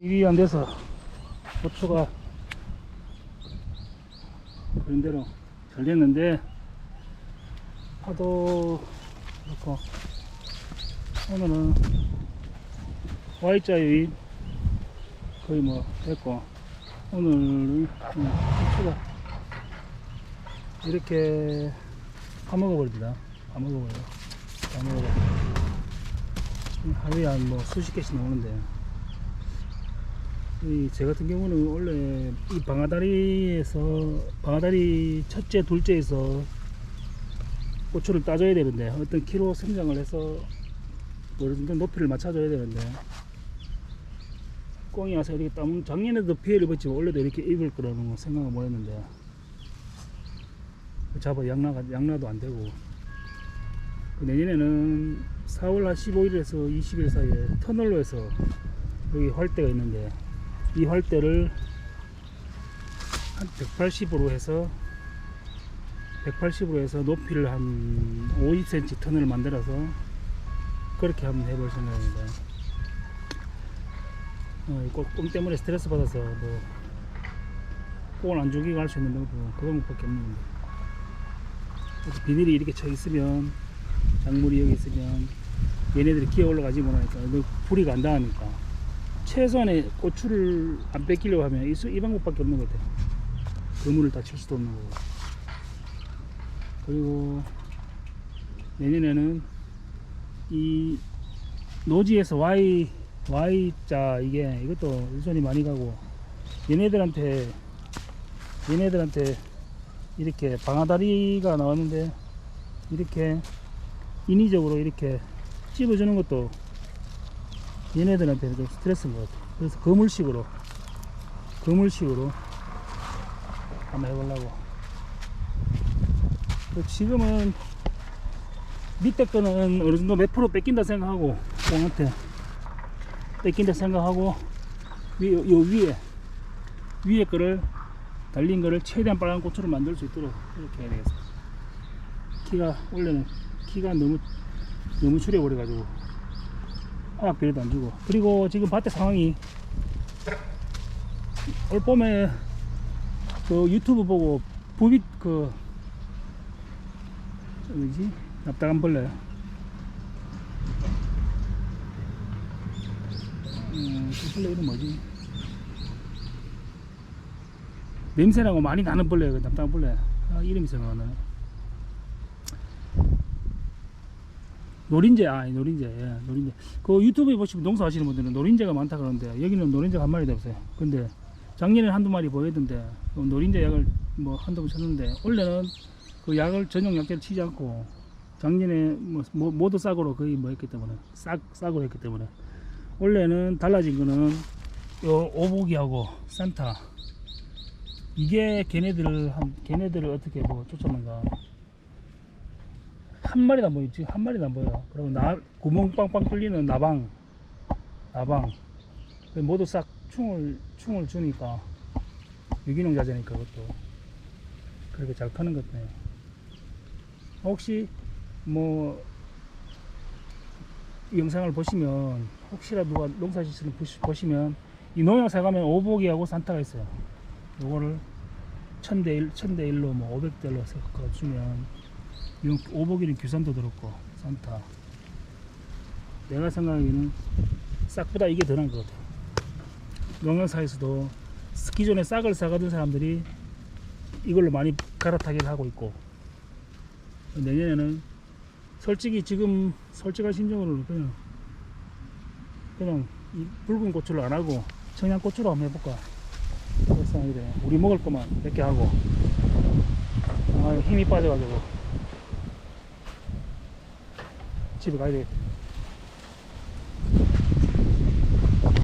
일이 안 돼서 고추가 그런 대로 잘 됐는데 파도 그렇고 오늘은 Y자의 거의 뭐 됐고 오늘은 음, 고추가 이렇게 파먹어버립니다. 파먹어버려요. 파먹어버려 하루에 한 뭐 수십 개씩 나오는데 이 제 같은 경우는 원래 이 방아다리에서 방아다리 첫째 둘째에서 고추를 따줘야 되는데 어떤 키로 성장을 해서 정도 높이를 맞춰줘야 되는데 꽁이 와서 이렇게 땀 작년에도 피해를 입었지만 원래도 이렇게 입을 거라는 거 생각을 못 했는데 잡아 양나가 양나도 안 되고. 그 내년에는 4월 한 15일에서 20일 사이에 터널로 해서 여기 활대가 있는데 이 활대를 한 180으로 해서 180으로 해서 높이를 한 50cm 턴을 만들어서 그렇게 한번 해볼 생각입니다. 어, 꽁 때문에 스트레스 받아서 뭐 꽁을 안 죽이고 할 수 있는 방법은 그 방법밖에 없는데 비닐이 이렇게 쳐 있으면 작물이 여기 있으면 얘네들이 기어 올라가지 못하니까 너 불이가 안 닿으니까 최소한의 고추를 안 뺏기려고 하면 이, 수- 이 방법밖에 없는 것 같아요. 그물을 다칠 수도 없는 거고. 그리고 내년에는 이 노지에서 Y Y자 이게 이것도 유선이 많이 가고 얘네들한테 얘네들한테 이렇게 방아다리가 나왔는데 이렇게 인위적으로 이렇게 찝어주는 것도 얘네들한테 좀 스트레스인 것 같아요. 그래서 거물식으로 거물식으로 한번 해보려고. 그 지금은 밑에 거는 어느 정도 몇 프로 뺏긴다 생각하고 꽁한테 뺏긴다 생각하고 위, 요 위에 위에 거를 달린 거를 최대한 빨간 고추를 만들 수 있도록 이렇게 해야 되겠어. 키가 원래는 키가 너무 너무 줄여버려 가지고 화학 비료도 안 주고. 그리고 지금 밭의 상황이 올 봄에 그 유튜브 보고 부빗 그 뭐지? 납작한 벌레. 음, 그 벌레 이름 뭐지? 냄새나고 많이 나는 벌레 그 납작한 벌레. 아, 이름이 생각나네 노린재 아 노린재 예, 노린재. 그 유튜브에 보시면 농사하시는 분들은 노린재가 많다 그러는데 여기는 노린재가 한 마리도 없어요. 근데 작년에 한두 마리 보이던데 그 노린재 약을 뭐 한두 번 쳤는데 원래는 그 약을 전용 약제를 치지 않고 작년에 뭐, 뭐 모두 싹으로 거의 뭐 했기 때문에 싹 싹으로 했기 때문에. 원래는 달라진 거는 요 오복이하고 산타. 이게 걔네들을 한 걔네들을 어떻게 뭐 쫓아는가 한 마리도 안 보이지 한 마리도 안 보여. 그리고 나 구멍 빵빵 뚫리는 나방 나방. 그 모두 싹 충을 충을 주니까 유기농 자재니까 그것도. 그렇게 잘 크는 것 같네요. 혹시 뭐이 영상을 보시면 혹시라도 누가 농사 짓는 보시면 이 농약 사가면 오복이하고 산타가 있어요. 요거를 천대 일, 천대 일로 뭐 오백 대로 섞어 주면 이 오복이는 규산도 들었고 산타. 내가 생각하기에는 싹보다 이게 더 나은 것 같아 농약사에서도 기존에 싹을 사가던 사람들이 이걸로 많이 갈아타기를 하고 있고 내년에는 솔직히 지금 솔직한 심정으로 그냥 그냥 이 붉은 고추를 안 하고 청양 고추로 한번 해볼까 돼 우리 먹을 것만 몇 개 하고 아 힘이 빠져가지고 집에 가야 되겠다